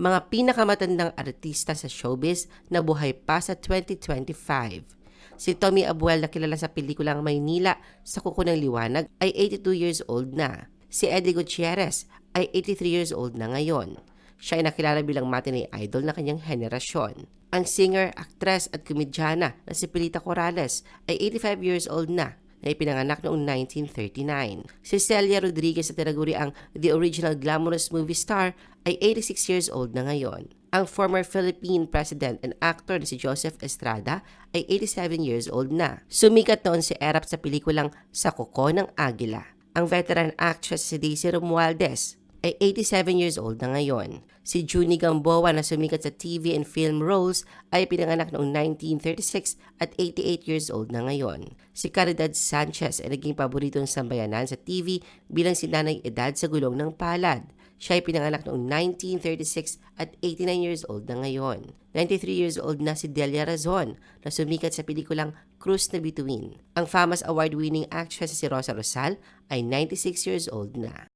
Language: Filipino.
mga pinakamatandang artista sa showbiz na buhay pa sa 2025. Si Tommy Abuel na kilala sa pelikulang Maynila sa Kuko ng Liwanag ay 82 years old na. Si Eddie Gutierrez ay 83 years old na ngayon. Siya ay nakilala bilang matinee idol na kanyang henerasyon. Ang singer, actress at komedyana na si Pilita Corrales ay 85 years old na na ipinanganak noong 1939. Si Celia Rodriguez na tinaguri ang the original glamorous movie star ay 86 years old na ngayon. Ang former Philippine President and actor na si Joseph Estrada ay 87 years old na. Sumikat noon si Erap sa pelikulang Sa Kuko ng Agila. Ang veteran actress si Daisy Romualdez ay 87 years old na ngayon. Si Junie Gamboa na sumikat sa TV and film roles ay pinanganak noong 1936 at 88 years old na ngayon. Si Caridad Sanchez ay naging paboritong sambayanan sa TV bilang si Nanay Edad sa Gulong ng Palad. Siya ay pinanganak noong 1936 at 89 years old na ngayon. 93 years old na si Delia Razon na sumikat sa pelikulang Cruz na Bituin. Ang famous award-winning actress si Rosa Rosal ay 96 years old na.